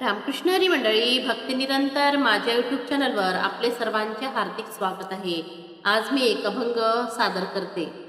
रामकृष्ण हरी मंडळी भक्तिनिरंतर माझ्या यूट्यूब चॅनलवर आपले सर्वांचे हार्दिक स्वागत आहे. आज मी एक अभंग सादर करते.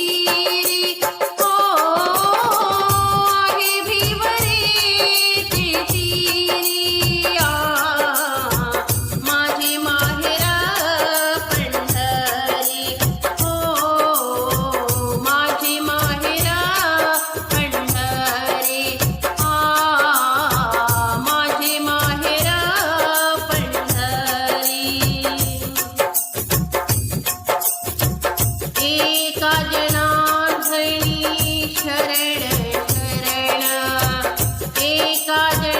see. i don't garden.